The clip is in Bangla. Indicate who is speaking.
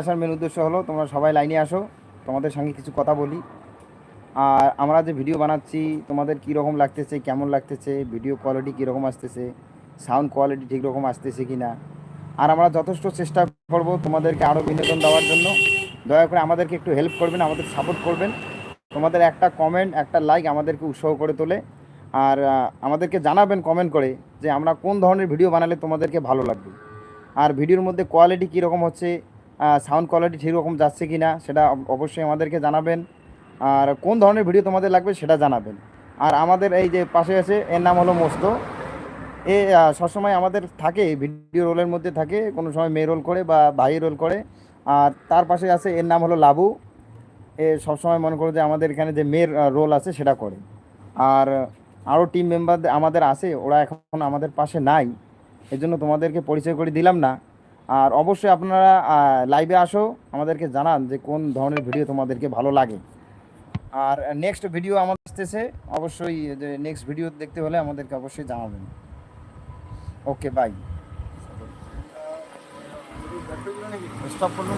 Speaker 1: আসার মেন উদ্দেশ্য হলো, তোমরা সবাই লাইনে আসো, তোমাদের সঙ্গে কিছু কথা বলি। আর আমরা যে ভিডিও বানাচ্ছি, তোমাদের কী রকম লাগতেছে, কেমন লাগতেছে ভিডিও কোয়ালিটি কীরকম আসতেছে সাউন্ড কোয়ালিটি ঠিক রকম আসতেছে কি না আর আমরা যথেষ্ট চেষ্টা করব তোমাদেরকে আরও বিনোদন দেওয়ার জন্য। দয়া করে আমাদেরকে একটু হেল্প করবেন, আমাদের সাপোর্ট করবেন। তোমাদের একটা কমেন্ট একটা লাইক আমাদেরকে উৎসাহ করে তোলে। আর আমাদেরকে জানাবেন কমেন্ট করে যে আমরা কোন ধরনের ভিডিও বানালে তোমাদেরকে ভালো লাগবে। আর ভিডিওর মধ্যে কোয়ালিটি কীরকম হচ্ছে সাউন্ড কোয়ালিটি ঠিক রকম যাচ্ছে কি না সেটা অবশ্যই আমাদেরকে জানাবেন। আর কোন ধরনের ভিডিও তোমাদের লাগবে সেটা জানাবেন। আর আমাদের এই যে পাশে আছে, এর নাম হলো মোস্ত। এ সবসময় আমাদের থাকে ভিডিও রোলের মধ্যে থাকে, কোনো সময় মেয়ে রোল করে বা ভাই রোল করে। আর তার পাশে আছে, এর নাম হলো লাবু। এ, সবসময় মনে করো যে আমাদের এখানে যে মেয়ের রোল আছে সেটা করে। আর আরও টিম মেম্বার আমাদের আছে, ওরা এখন আমাদের পাশে নাই। এজন্য তোমাদেরকে পরিচয় করে দিলাম না। আর অবশ্যই আপনারা লাইভে আসো, আমাদেরকে জানান যে কোন ধরনের ভিডিও তোমাদেরকে ভালো লাগে। আর নেক্সট ভিডিও আমাদের আসতেছে, অবশ্যই যে নেক্সট ভিডিও দেখতে হলে আমাদেরকে অবশ্যই জানাবেন। Okay bye stop